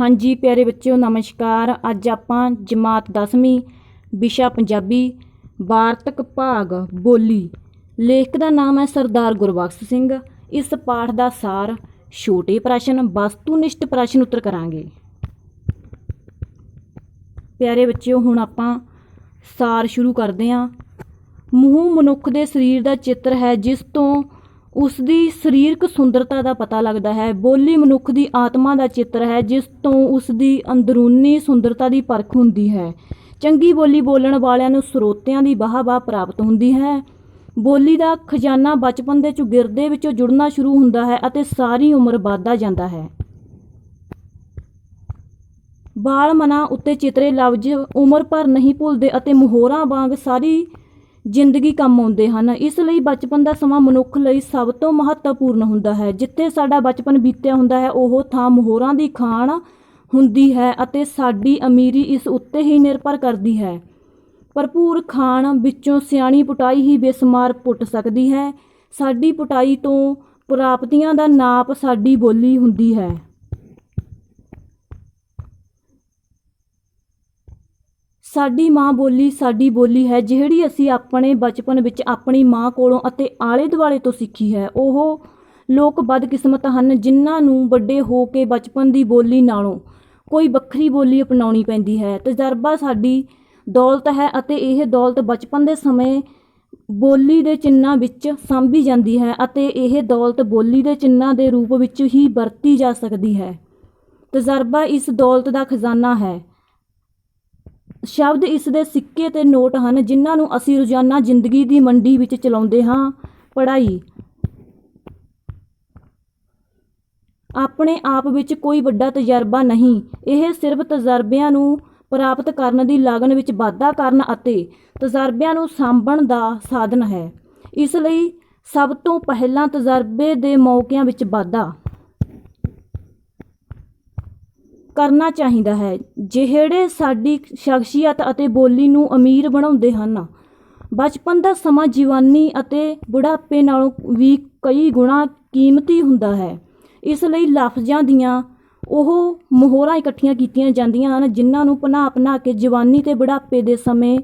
ਹਾਂਜੀ, ਪਿਆਰੇ ਬੱਚਿਓ, ਨਮਸਕਾਰ। ਅੱਜ ਆਪਾਂ ਜਮਾਤ 10ਵੀਂ ਵਿਸ਼ਾ ਪੰਜਾਬੀ, ਵਾਰਤਕ ਭਾਗ ਬੋਲੀ। ਲੇਖਕ ਦਾ ਨਾਮ ਹੈ ਸਰਦਾਰ ਗੁਰਬਖਸ਼ ਸਿੰਘ। ਇਸ ਪਾਠ ਦਾ ਸਾਰ ਛੋਟੇ ਪ੍ਰਸ਼ਨ, ਵਸਤੂਨਿਸ਼ਟ ਪ੍ਰਸ਼ਨ ਉੱਤਰ ਕਰਾਂਗੇ। ਪਿਆਰੇ ਬੱਚਿਓ, ਹੁਣ ਆਪਾਂ ਸਾਰ ਸ਼ੁਰੂ ਕਰਦੇ ਹਾਂ। ਮੂੰਹ ਮਨੁੱਖ ਦੇ ਸਰੀਰ ਦਾ ਚਿੱਤਰ ਹੈ, ਜਿਸ ਤੋਂ ਉਸ ਦੀ ਸਰੀਰਕ ਸੁੰਦਰਤਾ ਦਾ ਪਤਾ ਲੱਗਦਾ ਹੈ। ਬੋਲੀ ਮਨੁੱਖ ਦੀ ਆਤਮਾ ਦਾ ਚਿੱਤਰ ਹੈ, ਜਿਸ ਤੋਂ ਉਸ ਦੀ ਅੰਦਰੂਨੀ ਸੁੰਦਰਤਾ ਦੀ ਪਰਖ ਹੁੰਦੀ ਹੈ। ਚੰਗੀ ਬੋਲੀ ਬੋਲਣ ਵਾਲਿਆਂ ਨੂੰ ਸਰੋਤਿਆਂ ਦੀ ਵਾਹ-ਵਾਹ ਪ੍ਰਾਪਤ ਹੁੰਦੀ ਹੈ। ਬੋਲੀ ਦਾ ਖਜ਼ਾਨਾ ਬਚਪਨ ਦੇ ਚੁਗਿਰਦੇ ਵਿੱਚੋਂ ਜੁੜਨਾ ਸ਼ੁਰੂ ਹੁੰਦਾ ਹੈ ਅਤੇ ਸਾਰੀ ਉਮਰ ਵੱਧਦਾ ਜਾਂਦਾ ਹੈ। ਬਾਲ ਮਨਾਂ ਉੱਤੇ ਚਿਤਰੇ ਲਫ਼ਜ਼ ਉਮਰ ਭਰ ਨਹੀਂ ਭੁੱਲਦੇ ਅਤੇ ਮੋਹਰਾਂ ਵਾਂਗ ਸਾਰੀ ਜ਼ਿੰਦਗੀ ਕੰਮ ਆਉਂਦੇ ਹਨ। ਇਸ ਲਈ ਬਚਪਨ ਦਾ ਸਮਾਂ ਮਨੁੱਖ ਲਈ ਸਭ ਤੋਂ ਮਹੱਤਵਪੂਰਨ ਹੁੰਦਾ ਹੈ। ਜਿੱਥੇ ਸਾਡਾ ਬਚਪਨ ਬੀਤਿਆ ਹੁੰਦਾ ਹੈ, ਉਹ ਥਾਂ ਮੋਹਰਾਂ ਦੀ ਖਾਣ ਹੁੰਦੀ ਹੈ ਅਤੇ ਸਾਡੀ ਅਮੀਰੀ ਇਸ ਉੱਤੇ ਹੀ ਨਿਰਭਰ ਕਰਦੀ ਹੈ। ਭਰਪੂਰ ਖਾਣ ਵਿੱਚੋਂ ਸਿਆਣੀ ਪੁਟਾਈ ਹੀ ਬੇਸਮਾਰ ਪੁੱਟ ਸਕਦੀ ਹੈ। ਸਾਡੀ ਪੁਟਾਈ ਤੋਂ ਪ੍ਰਾਪਤੀਆਂ ਦਾ ਨਾਪ ਸਾਡੀ ਬੋਲੀ ਹੁੰਦੀ ਹੈ। ਸਾਡੀ ਮਾਂ ਬੋਲੀ ਸਾਡੀ ਬੋਲੀ ਹੈ, ਜਿਹੜੀ ਅਸੀਂ ਆਪਣੇ ਬਚਪਨ ਵਿੱਚ ਆਪਣੀ ਮਾਂ ਕੋਲੋਂ ਅਤੇ ਆਲੇ ਦੁਆਲੇ ਤੋਂ ਸਿੱਖੀ ਹੈ, ਉਹ ਲੋਕ ਬਦਕਿਸਮਤ ਹਨ ਜਿਨ੍ਹਾਂ ਨੂੰ ਵੱਡੇ ਹੋ ਕੇ ਬਚਪਨ ਦੀ ਬੋਲੀ ਨਾਲੋਂ ਕੋਈ ਵੱਖਰੀ ਬੋਲੀ ਅਪਣਾਉਣੀ ਪੈਂਦੀ ਹੈ। ਤਜਰਬਾ ਸਾਡੀ ਦੌਲਤ ਹੈ ਅਤੇ ਇਹ ਦੌਲਤ ਬਚਪਨ ਦੇ ਸਮੇਂ ਬੋਲੀ ਦੇ ਚਿੰਨ੍ਹਾਂ ਵਿੱਚ ਸਾਂਭੀ ਜਾਂਦੀ ਹੈ ਅਤੇ ਇਹ ਦੌਲਤ ਬੋਲੀ ਦੇ ਚਿੰਨ੍ਹਾਂ ਦੇ ਰੂਪ ਵਿੱਚ ਹੀ ਵਰਤੀ ਜਾ ਸਕਦੀ ਹੈ। ਤਜਰਬਾ ਇਸ ਦੌਲਤ ਦਾ ਖਜ਼ਾਨਾ ਹੈ। ਸ਼ਬਦ ਇਸ ਦੇ ਸਿੱਕੇ ਤੇ ਨੋਟ ਹਨ, ਜਿਨ੍ਹਾਂ ਨੂੰ ਅਸੀਂ ਰੋਜ਼ਾਨਾ ਜ਼ਿੰਦਗੀ ਦੀ ਮੰਡੀ ਵਿੱਚ ਚਲਾਉਂਦੇ ਹਾਂ। ਪੜ੍ਹਾਈ। ਆਪਣੇ ਆਪ ਵਿੱਚ ਕੋਈ ਵੱਡਾ ਤਜਰਬਾ ਨਹੀਂ। ਇਹ ਸਿਰਫ ਤਜਰਬਿਆਂ ਨੂੰ ਪ੍ਰਾਪਤ ਕਰਨ ਦੀ ਲਾਗਣ ਵਿੱਚ ਵਾਧਾ ਕਰਨ ਅਤੇ ਤਜਰਬਿਆਂ ਨੂੰ ਸਾਂਭਣ ਦਾ ਸਾਧਨ ਹੈ। ਇਸ ਲਈ ਸਭ ਤੋਂ ਪਹਿਲਾਂ ਤਜਰਬੇ ਦੇ ਮੌਕਿਆਂ ਵਿੱਚ ਵਾਧਾ। ਕਰਨਾ ਚਾਹੀਦਾ ਹੈ। ਜਿਹੜੇ ਸਾਡੀ ਸ਼ਖਸੀਅਤ ਅਤੇ ਬੋਲੀ ਨੂੰ ਅਮੀਰ ਬਣਾਉਂਦੇ ਹਨ, ਬਚਪਨ ਦਾ ਸਮਾਂ ਜਵਾਨੀ ਅਤੇ ਬੁਢਾਪੇ ਨਾਲੋਂ ਵੀ ਕਈ ਗੁਣਾ ਕੀਮਤੀ ਹੁੰਦਾ ਹੈ। ਇਸ ਲਈ ਲਫ਼ਜ਼ਾਂ ਦੀਆਂ ਉਹ ਮੋਹਰਾਂ ਇਕੱਠੀਆਂ ਕੀਤੀਆਂ ਜਾਂਦੀਆਂ ਹਨ, ਜਿਨ੍ਹਾਂ ਨੂੰ ਪਨਾ ਪਨਾ ਕੇ ਜਵਾਨੀ ਤੇ ਬੁਢਾਪੇ ਦੇ ਸਮੇਂ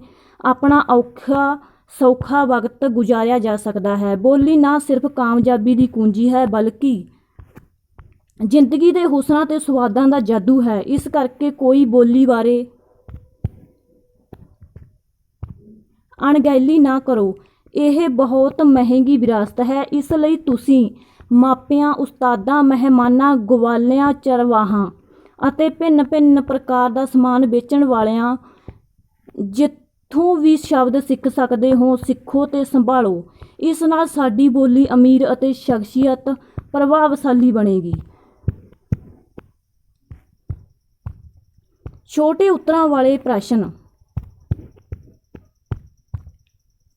ਆਪਣਾ ਔਖਾ ਸੌਖਾ ਵਕਤ ਗੁਜ਼ਾਰਿਆ ਜਾ ਸਕਦਾ ਹੈ। ਬੋਲੀ ਨਾ ਸਿਰਫ ਕਾਮਯਾਬੀ ਦੀ ਕੁੰਜੀ ਹੈ, ਬਲਕਿ ਜ਼ਿੰਦਗੀ ਦੇ ਹੁਸਨਾਂ ਤੇ ਸਵਾਦਾਂ ਦਾ ਜਾਦੂ ਹੈ। ਇਸ ਕਰਕੇ ਕੋਈ ਬੋਲੀ ਬਾਰੇ ਅਣਗਹਿਲੀ ਨਾ ਕਰੋ। ਇਹ ਬਹੁਤ ਮਹਿੰਗੀ ਵਿਰਾਸਤ ਹੈ। ਇਸ ਲਈ ਤੁਸੀਂ ਮਾਪਿਆਂ, ਉਸਤਾਦਾਂ, ਮਹਿਮਾਨਾਂ, ਗਵਾਲਿਆਂ, ਚਰਵਾਹਾਂ ਅਤੇ ਭਿੰਨ-ਭਿੰਨ ਪ੍ਰਕਾਰ ਦਾ ਸਮਾਨ ਵੇਚਣ ਵਾਲਿਆਂ ਜਿੱਥੋਂ ਵੀ ਸ਼ਬਦ ਸਿੱਖ ਸਕਦੇ ਹੋ, ਸਿੱਖੋ ਤੇ ਸੰਭਾਲੋ। ਇਸ ਨਾਲ ਸਾਡੀ ਬੋਲੀ ਅਮੀਰ ਅਤੇ ਸ਼ਖਸੀਅਤ, ਪ੍ਰਭਾਵਸ਼ਾਲੀ ਬਣੇਗੀ। ਛੋਟੇ ਉੱਤਰਾਂ ਵਾਲੇ ਪ੍ਰਸ਼ਨ।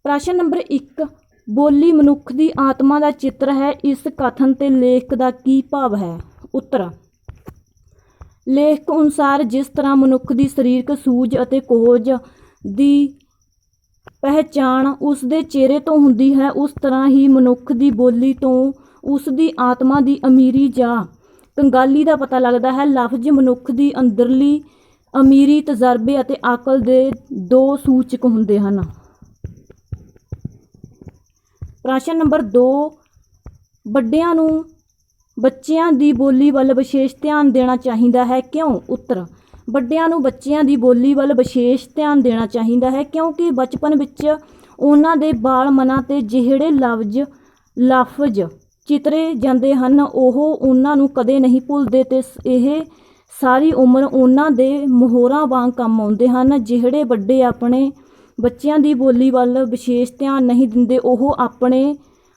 ਪ੍ਰਸ਼ਨ ਨੰਬਰ 1 ਬੋਲੀ ਮਨੁੱਖ ਦੀ ਆਤਮਾ ਦਾ ਚਿੱਤਰ ਹੈ, ਇਸ ਕਥਨ ਤੇ ਲੇਖ ਦਾ ਕੀ ਭਾਵ ਹੈ? ਉੱਤਰ, ਲੇਖ ਅਨੁਸਾਰ ਜਿਸ ਤਰ੍ਹਾਂ ਮਨੁੱਖ ਦੀ ਸਰੀਰਕ ਸੂਝ ਅਤੇ ਕੋਝ ਦੀ ਪਹਿਚਾਣ ਉਸ ਦੇ ਚਿਹਰੇ ਤੋਂ ਹੁੰਦੀ ਹੈ, ਉਸ ਤਰ੍ਹਾਂ ਹੀ ਮਨੁੱਖ ਦੀ ਬੋਲੀ ਤੋਂ ਉਸ ਦੀ ਆਤਮਾ ਦੀ ਅਮੀਰੀ ਜਾਂ ਕੰਗਾਲੀ ਦਾ ਪਤਾ ਲੱਗਦਾ ਹੈ। ਲਫ਼ਜ਼ ਮਨੁੱਖ ਦੀ ਅੰਦਰਲੀ ਅਮੀਰੀ ਤਜਰਬੇ ਅਤੇ ਅਕਲ ਦੇ ਦੋ ਸੂਚਕ ਹੁੰਦੇ ਹਨ। ਪ੍ਰਸ਼ਨ ਨੰਬਰ 2 ਵੱਡਿਆਂ ਨੂੰ ਬੱਚਿਆਂ ਦੀ ਬੋਲੀ ਵੱਲ ਵਿਸ਼ੇਸ਼ ਧਿਆਨ ਦੇਣਾ ਚਾਹੀਦਾ ਹੈ ਕਿਉਂ? ਉੱਤਰ, ਵੱਡਿਆਂ ਨੂੰ ਬੱਚਿਆਂ ਦੀ ਬੋਲੀ ਵੱਲ ਵਿਸ਼ੇਸ਼ ਧਿਆਨ ਦੇਣਾ ਚਾਹੀਦਾ ਹੈ ਕਿਉਂਕਿ ਬਚਪਨ ਵਿੱਚ ਉਹਨਾਂ ਦੇ ਬਾਲ ਮਨਾਂ ਤੇ ਜਿਹੜੇ ਲਫ਼ਜ਼ ਲਫ਼ਜ਼ ਚਿਤਰੇ ਜਾਂਦੇ ਹਨ, ਉਹ ਉਹਨਾਂ ਨੂੰ ਕਦੇ ਨਹੀਂ ਭੁੱਲਦੇ ਤੇ ਇਹ ਸਾਰੀ ਉਮਰ ਉਹਨਾਂ ਦੇ ਮੋਹਰਾਂ ਵਾਂਗ ਕੰਮ ਆਉਂਦੇ ਹਨ, ਜਿਹੜੇ ਵੱਡੇ ਆਪਣੇ ਬੱਚਿਆਂ ਦੀ ਬੋਲੀ ਵੱਲ ਵਿਸ਼ੇਸ਼ ਧਿਆਨ ਨਹੀਂ ਦਿੰਦੇ, ਉਹ ਆਪਣੇ,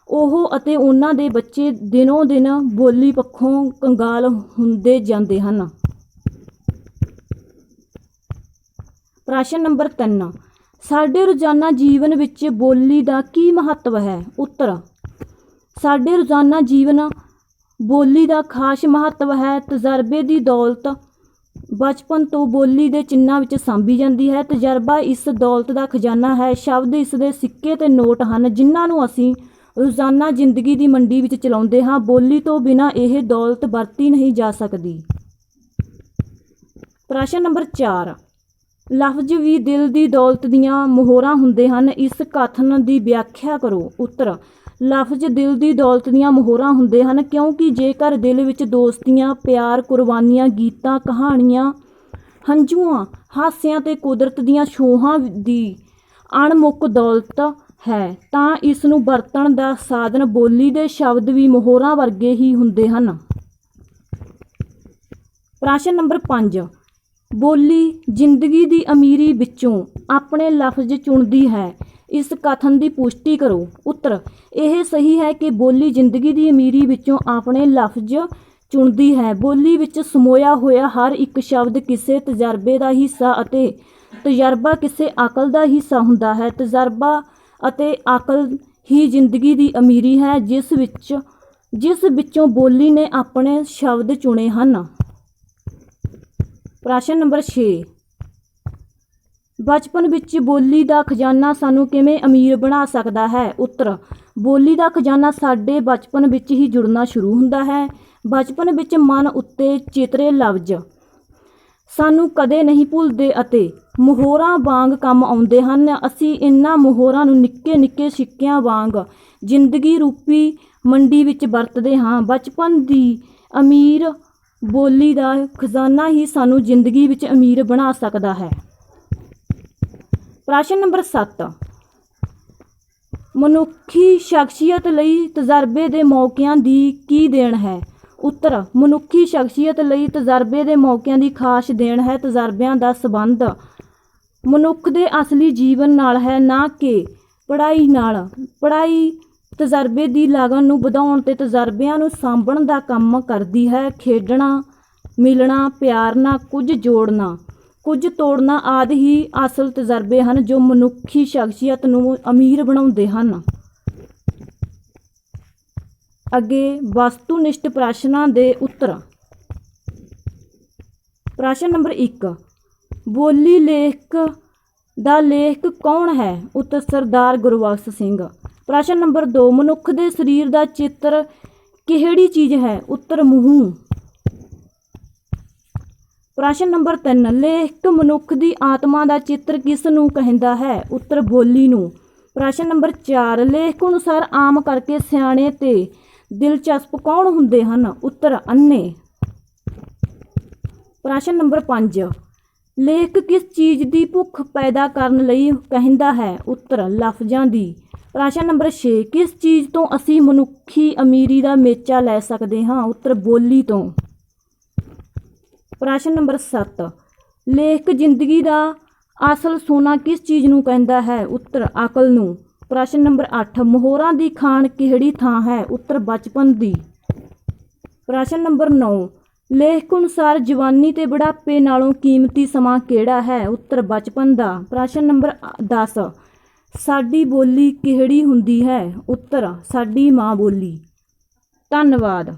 ਉਹ ਅਤੇ ਉਹਨਾਂ ਦੇ ਬੱਚੇ ਦਿਨੋਂ ਦਿਨ ਬੋਲੀ ਪੱਖੋਂ ਕੰਗਾਲ ਹੁੰਦੇ ਜਾਂਦੇ ਹਨ। ਪ੍ਰਸ਼ਨ ਨੰਬਰ 3 ਸਾਡੇ ਰੋਜ਼ਾਨਾ ਜੀਵਨ ਵਿੱਚ ਬੋਲੀ ਦਾ ਕੀ ਮਹੱਤਵ ਹੈ? ਉੱਤਰ। ਸਾਡੇ ਰੋਜ਼ਾਨਾ ਜੀਵਨ ਬੋਲੀ ਦਾ ਖਾਸ ਮਹੱਤਵ ਹੈ ਤਜਰਬੇ ਦੀ ਦੌਲਤ। ਬਚਪਨ ਤੋਂ ਬੋਲੀ ਦੇ ਚਿੰਨ੍ਹਾਂ ਵਿੱਚ ਸਾਂਭੀ ਜਾਂਦੀ ਹੈ। ਤਜਰਬਾ ਇਸ ਦੌਲਤ ਦਾ ਖਜ਼ਾਨਾ ਹੈ। ਸ਼ਬਦ ਇਸ ਦੇ ਸਿੱਕੇ ਤੇ ਨੋਟ ਹਨ, ਜਿਨ੍ਹਾਂ ਨੂੰ ਅਸੀਂ ਰੋਜ਼ਾਨਾ ਜ਼ਿੰਦਗੀ ਦੀ ਮੰਡੀ ਵਿੱਚ ਚਲਾਉਂਦੇ ਹਾਂ। ਬੋਲੀ ਤੋਂ ਬਿਨਾਂ ਇਹ ਦੌਲਤ ਵਰਤੀ ਨਹੀਂ ਜਾ ਸਕਦੀ। ਪ੍ਰਸ਼ਨ ਨੰਬਰ 4 ਲਫ਼ਜ਼ ਵੀ ਦਿਲ ਦੀ ਦੌਲਤ ਦੀਆਂ ਮੋਹਰਾਂ ਹੁੰਦੇ ਹਨ। ਇਸ ਕਥਨ ਦੀ ਵਿਆਖਿਆ ਕਰੋ। ਉੱਤਰ। ਲਫ਼ਜ਼ ਦਿਲ ਦੀ ਦੌਲਤ ਦੀਆਂ ਮੋਹਰਾਂ ਹੁੰਦੇ ਹਨ, ਕਿਉਂਕਿ ਜੇਕਰ ਦਿਲ ਵਿੱਚ ਦੋਸਤੀਆਂ, ਪਿਆਰ, ਕੁਰਬਾਨੀਆਂ, ਗੀਤਾਂ, ਕਹਾਣੀਆਂ, ਹੰਝੂਆਂ, ਹਾਸਿਆਂ ਤੇ ਕੁਦਰਤ ਦੀਆਂ ਛੋਹਾਂ ਦੀ ਅਣਮੁੱਕ ਦੌਲਤ ਹੈ, ਤਾਂ ਇਸ ਨੂੰ ਵਰਤਣ ਦਾ ਸਾਧਨ ਬੋਲੀ ਦੇ ਸ਼ਬਦ ਵੀ ਮੋਹਰਾਂ ਵਰਗੇ ਹੀ ਹੁੰਦੇ ਹਨ। ਪ੍ਰਸ਼ਨ ਨੰਬਰ 5 ਬੋਲੀ ਜ਼ਿੰਦਗੀ ਦੀ ਅਮੀਰੀ ਵਿੱਚੋਂ ਆਪਣੇ ਲਫ਼ਜ਼ ਚੁਣਦੀ ਹੈ। ਇਸ ਕਥਨ ਦੀ ਪੁਸ਼ਟੀ ਕਰੋ। ਉੱਤਰ, ਇਹ ਸਹੀ ਹੈ ਕਿ ਬੋਲੀ ਜ਼ਿੰਦਗੀ ਦੀ ਅਮੀਰੀ ਵਿੱਚੋਂ ਆਪਣੇ ਲਫ਼ਜ਼ ਚੁਣਦੀ ਹੈ। ਬੋਲੀ ਵਿੱਚ ਸਮੋਇਆ ਹੋਇਆ ਹਰ ਇੱਕ ਸ਼ਬਦ ਕਿਸੇ ਤਜਰਬੇ ਦਾ ਹਿੱਸਾ ਅਤੇ ਤਜਰਬਾ ਕਿਸੇ ਅਕਲ ਦਾ ਹਿੱਸਾ ਹੁੰਦਾ ਹੈ। ਤਜਰਬਾ ਅਤੇ ਅਕਲ ਹੀ ਜ਼ਿੰਦਗੀ ਦੀ ਅਮੀਰੀ ਹੈ, ਜਿਸ ਵਿੱਚ, ਜਿਸ ਵਿੱਚੋਂ ਬੋਲੀ ਨੇ ਆਪਣੇ ਸ਼ਬਦ ਚੁਣੇ ਹਨ। ਪ੍ਰਸ਼ਨ ਨੰਬਰ 6 ਬਚਪਨ ਵਿੱਚ ਬੋਲੀ ਦਾ ਖਜ਼ਾਨਾ ਸਾਨੂੰ ਕਿਵੇਂ ਅਮੀਰ ਬਣਾ ਸਕਦਾ ਹੈ? ਉੱਤਰ, ਬੋਲੀ ਦਾ ਖਜ਼ਾਨਾ ਸਾਡੇ ਬਚਪਨ ਵਿੱਚ ਹੀ ਜੁੜਨਾ ਸ਼ੁਰੂ ਹੁੰਦਾ ਹੈ। ਬਚਪਨ ਵਿੱਚ ਮਨ ਉੱਤੇ ਚਿਤਰੇ ਲਫ਼ਜ਼ ਸਾਨੂੰ ਕਦੇ ਨਹੀਂ ਭੁੱਲਦੇ ਅਤੇ ਮੋਹਰਾਂ ਵਾਂਗ ਕੰਮ ਆਉਂਦੇ ਹਨ। ਅਸੀਂ ਇਹਨਾਂ ਮੋਹਰਾਂ ਨੂੰ ਨਿੱਕੇ ਨਿੱਕੇ ਸਿੱਕਿਆਂ ਵਾਂਗ ਜ਼ਿੰਦਗੀ ਰੂਪੀ ਮੰਡੀ ਵਿੱਚ ਵਰਤਦੇ ਹਾਂ। ਬਚਪਨ ਦੀ ਅਮੀਰ ਬੋਲੀ ਦਾ ਖਜ਼ਾਨਾ ਹੀ ਸਾਨੂੰ ਜ਼ਿੰਦਗੀ ਵਿੱਚ ਅਮੀਰ ਬਣਾ ਸਕਦਾ ਹੈ। ਪ੍ਰਸ਼ਨ ਨੰਬਰ 7 ਮਨੁੱਖੀ ਸ਼ਖਸੀਅਤ ਲਈ ਤਜਰਬੇ ਦੇ ਮੌਕਿਆਂ ਦੀ ਕੀ ਦੇਣ ਹੈ? ਉੱਤਰ, ਮਨੁੱਖੀ ਸ਼ਖਸੀਅਤ ਲਈ ਤਜਰਬੇ ਦੇ ਮੌਕਿਆਂ ਦੀ ਖਾਸ ਦੇਣ ਹੈ ਤਜਰਬਿਆਂ ਦਾ ਸਬੰਧ। ਮਨੁੱਖ ਦੇ ਅਸਲੀ ਜੀਵਨ ਨਾਲ ਹੈ ਨਾ ਕਿ ਪੜ੍ਹਾਈ ਨਾਲ। ਪੜ੍ਹਾਈ ਤਜਰਬੇ ਦੀ ਲਾਗਤ ਨੂੰ ਵਧਾਉਣ ਤੇ ਤਜਰਬਿਆਂ ਨੂੰ ਸਾਂਭਣ ਦਾ ਕੰਮ ਕਰਦੀ ਹੈ। ਖੇਡਣਾ, ਮਿਲਣਾ ਪਿਆਰ ਨਾਲ ਕੁਝ ਜੋੜਨਾ। ਕੁਝ ਤੋੜਨਾ ਆਦਿ ਹੀ ਅਸਲ ਤਜਰਬੇ ਹਨ ਜੋ ਮਨੁੱਖੀ ਸ਼ਖਸੀਅਤ ਨੂੰ ਅਮੀਰ ਬਣਾਉਂਦੇ ਹਨ। ਅੱਗੇ ਵਸਤੂਨਿਸ਼ਟ ਪ੍ਰਸ਼ਨਾਂ ਦੇ ਉੱਤਰ। ਪ੍ਰਸ਼ਨ ਨੰਬਰ 1 ਬੋਲੀ ਲੇਖ ਦਾ ਲੇਖ ਕੌਣ ਹੈ? ਉੱਤਰ ਸਰਦਾਰ ਗੁਰਬਖਸ਼ ਸਿੰਘ। ਪ੍ਰਸ਼ਨ ਨੰਬਰ 2 ਮਨੁੱਖ ਦੇ ਸਰੀਰ ਦਾ ਚਿੱਤਰ ਕਿਹੜੀ ਚੀਜ਼ ਹੈ? ਉੱਤਰ ਮੂੰਹ। ਪ੍ਰਸ਼ਨ ਨੰਬਰ 3 ਲੇਖਕ ਮਨੁੱਖ ਦੀ ਆਤਮਾ ਦਾ ਚਿੱਤਰ ਕਿਸ ਨੂੰ ਕਹਿੰਦਾ ਹੈ? ਉੱਤਰ ਬੋਲੀ ਨੂੰ। ਪ੍ਰਸ਼ਨ ਨੰਬਰ 4 ਲੇਖਕ ਅਨੁਸਾਰ ਆਮ ਕਰਕੇ ਸਿਆਣੇ ਤੇ ਦਿਲਚਸਪ ਕੌਣ ਹੁੰਦੇ ਹਨ? ਉੱਤਰ ਅੰਨੇ ਪ੍ਰਸ਼ਨ ਨੰਬਰ 5 ਲੇਖਕ ਕਿਸ ਚੀਜ਼ ਦੀ ਭੁੱਖ ਪੈਦਾ ਕਰਨ ਲਈ ਕਹਿੰਦਾ ਹੈ? ਉੱਤਰ ਲਫ਼ਜ਼ਾਂ ਦੀ। ਪ੍ਰਸ਼ਨ ਨੰਬਰ 6 ਕਿਸ ਚੀਜ਼ ਤੋਂ ਅਸੀਂ ਮਨੁੱਖੀ ਅਮੀਰੀ ਦਾ ਮੇਚਾ ਲੈ ਸਕਦੇ ਹਾਂ? ਉੱਤਰ ਬੋਲੀ ਤੋਂ। ਪ੍ਰਸ਼ਨ ਨੰਬਰ 7 ਲੇਖਕ ਜ਼ਿੰਦਗੀ ਦਾ ਅਸਲ ਸੋਨਾ ਕਿਸ ਚੀਜ਼ ਨੂੰ ਕਹਿੰਦਾ ਹੈ? ਉੱਤਰ, ਅਕਲ ਨੂੰ। ਪ੍ਰਸ਼ਨ ਨੰਬਰ 8 ਮੋਹਰਾਂ ਦੀ ਖਾਨ ਕਿਹੜੀ ਥਾਂ ਹੈ? ਉੱਤਰ, ਬਚਪਨ ਦੀ। ਪ੍ਰਸ਼ਨ ਨੰਬਰ 9 ਲੇਖਕ ਅਨੁਸਾਰ ਜਵਾਨੀ ਤੇ ਬੁਢਾਪੇ ਨਾਲੋਂ ਕੀਮਤੀ ਸਮਾਂ ਕਿਹੜਾ ਹੈ? ਉੱਤਰ, ਬਚਪਨ ਦਾ। ਪ੍ਰਸ਼ਨ ਨੰਬਰ 10 ਸਾਡੀ ਬੋਲੀ ਕਿਹੜੀ ਹੁੰਦੀ ਹੈ? ਉੱਤਰ, ਸਾਡੀ ਮਾਂ ਬੋਲੀ। ਧੰਨਵਾਦ।